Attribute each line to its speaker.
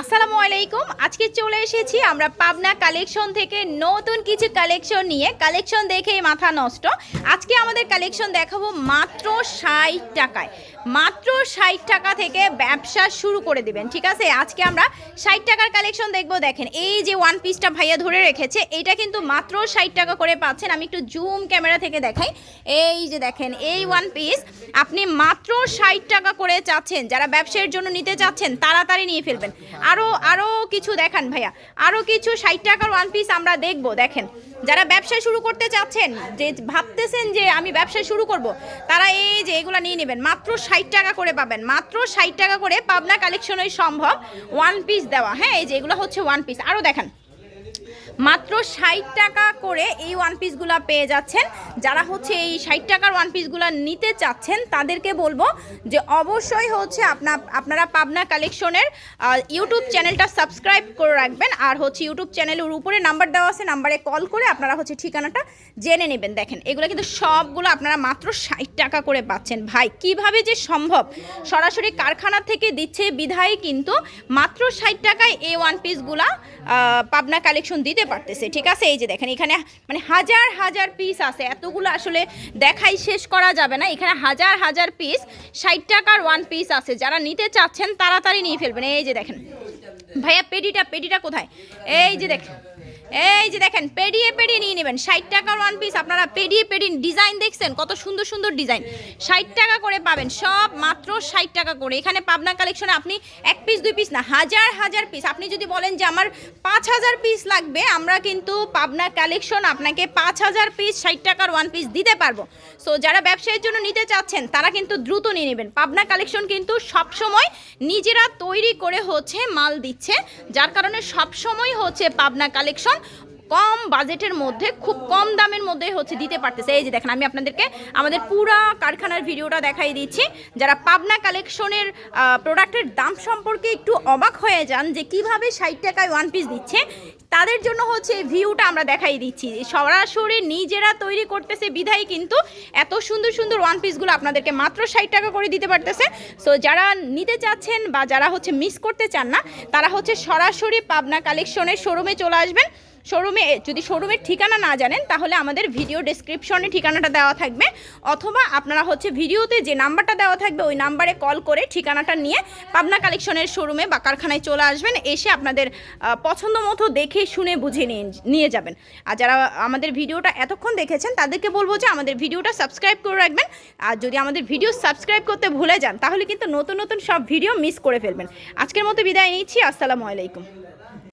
Speaker 1: আসসালামু আলাইকুম। আজকে চলে এসেছি আমরা পাবনা কালেকশন থেকে নতুন কিছু কালেকশন নিয়ে। কালেকশন দেখেই মাথা নষ্ট। আজকে আমাদের কালেকশন দেখাবো মাত্র ষাট টাকায়। মাত্র ষাট টাকা থেকে ব্যবসা শুরু করে দিবেন, ঠিক আছে? আজকে আমরা ষাট টাকার কালেকশন দেখব, দেখেন। এই যে ওয়ান পিসটা ভাইয়া ধরে রেখেছে, এটা কিন্তু মাত্র ষাট টাকা করে পাচ্ছেন। আমি একটু জুম ক্যামেরা থেকে দেখাই। এই যে দেখেন, এই ওয়ান পিস আপনি মাত্র ষাট টাকা করে চাচ্ছেন। যারা ব্যবসার জন্য নিতে চাচ্ছেন, তাড়াতাড়ি নিয়ে ফেলবেন। আরও আরও কিছু দেখান ভাইয়া। আরও কিছু ষাট টাকার ওয়ান পিস আমরা দেখব, দেখেন। যারা ব্যবসা শুরু করতে চাচ্ছেন, যে ভাবতেছেন যে আমি ব্যবসা শুরু করব, তারা এই যে এগুলো নিয়ে নেবেন। মাত্র ষাট টাকা করে পাবেন। মাত্র ষাট টাকা করে পাবনা কালেকশনই সম্ভব ওয়ান পিস দেওয়া। হ্যাঁ এই যে এগুলো হচ্ছে ওয়ান পিস আরও দেখান। মাত্র ষাট টাকা করে এই ওয়ান পিসগুলো পেয়ে যাচ্ছেন। যারা হচ্ছে এই ষাট টাকার ওয়ান পিসগুলো নিতে চাচ্ছেন, তাদেরকে বলব যে অবশ্যই হচ্ছে আপনা, আপনারা পাবনা কালেকশনের ইউটিউব চ্যানেলটা সাবস্ক্রাইব করে রাখবেন। আর হচ্ছে ইউটিউব চ্যানেলের উপরে নাম্বার দেওয়া আছে নাম্বারে কল করে আপনারা হচ্ছে ঠিকানাটা জেনে নেবেন। দেখেন, এগুলো কিন্তু সবগুলো আপনারা মাত্র ষাট টাকা করে পাচ্ছেন। ভাই, কীভাবে যে সম্ভব? সরাসরি কারখানা থেকে দিচ্ছে বিধায় কিন্তু মাত্র ষাট টাকায় এই ওয়ান পিসগুলা পাবনা কালেকশন দিতে পারতেছে, ঠিক আছে? এই যে দেখেন, এখানে মানে হাজার হাজার পিস আছে। এতগুলো আসলে দেখাই শেষ করা যাবে না। এখানে হাজার হাজার পিস ষাট টাকার ওয়ান পিস আছে। যারা নিতে চাচ্ছেন, তাড়াতাড়ি নিয়ে ফেলবেন। এই যে দেখেন, ভাইয়া পেডিটা পেডিটা কোথায়? এই যে দেখেন এই যে দেখেন পেডিয়ে পেডিয়ে নিয়ে নেবেন। ষাট টাকার ওয়ান পিস আপনারা পেডিয়ে পেডিয়ে ডিজাইন দেখছেন? কত সুন্দর সুন্দর ডিজাইন ষাট টাকা করে পাবেন, সব মাত্র ষাট টাকা করে। এখানে পাবনা কালেকশনে আপনি এক পিস দুই পিস না, হাজার হাজার পিস আপনি যদি বলেন যে আমার পাঁচ হাজার পিস লাগবে, আমরা কিন্তু পাবনা কালেকশন আপনাকে পাঁচ হাজার পিস ষাট টাকার ওয়ান পিস দিতে পারব। সো যারা ব্যবসায়ের জন্য নিতে চাচ্ছেন, তারা কিন্তু দ্রুত নিয়ে নেবেন। পাবনা কালেকশন কিন্তু সবসময় নিজেরা তৈরি করে হচ্ছে, মাল দিচ্ছে। যার কারণে সব সবসময় হচ্ছে পাবনা কালেকশন কম বাজেটের মধ্যে, খুব কম দামের মধ্যে হচ্ছে দিতে পারতেছে। এই যে দেখেন, আমি আপনাদেরকে আমাদের পুরা কারখানার ভিডিওটা দেখাই দিচ্ছি। যারা পাবনা কালেকশনের প্রোডাক্টের দাম সম্পর্কে একটু অবাক হয়ে যান যে কীভাবে ষাট টাকায় ওয়ান পিস দিচ্ছে, তাদের জন্য হচ্ছে ভিউটা আমরা দেখাই দিচ্ছি। সরাসরি নিজেরা তৈরি করতেছে বিধায় কিন্তু এত সুন্দর সুন্দর ওয়ান পিসগুলো আপনাদেরকে মাত্র ষাট টাকা করে দিতে পারতেছে। সো যারা নিতে চাচ্ছেন বা যারা হচ্ছে মিস করতে চান না, তারা হচ্ছে সরাসরি পাবনা কালেকশনের শোরুমে চলে আসবেন। শোরুমে, যদি শোরুমের ঠিকানা না জানেন, তাহলে আমাদের ভিডিও ডেসক্রিপশনে ঠিকানাটা দেওয়া থাকবে। অথবা আপনারা হচ্ছে ভিডিওতে যে নাম্বারটা দেওয়া থাকবে, ওই নাম্বারে কল করে ঠিকানাটা নিয়ে পাবনা কালেকশনের শোরুমে বা কারখানায় চলে আসবেন, এসে আপনাদের পছন্দ মতো দেখে শুনে বুঝে নিয়ে নিয়ে যাবেন। আর যারা আমাদের ভিডিওটা এতক্ষণ দেখেছেন, তাদেরকে বলব যে আমাদের ভিডিওটা সাবস্ক্রাইব করে রাখবেন। আর যদি আমাদের ভিডিও সাবস্ক্রাইব করতে ভুলে যান, তাহলে কিন্তু নতুন নতুন সব ভিডিও মিস করে ফেলবেন। আজকের মতো বিদায় নিচ্ছি, আসসালামু আলাইকুম।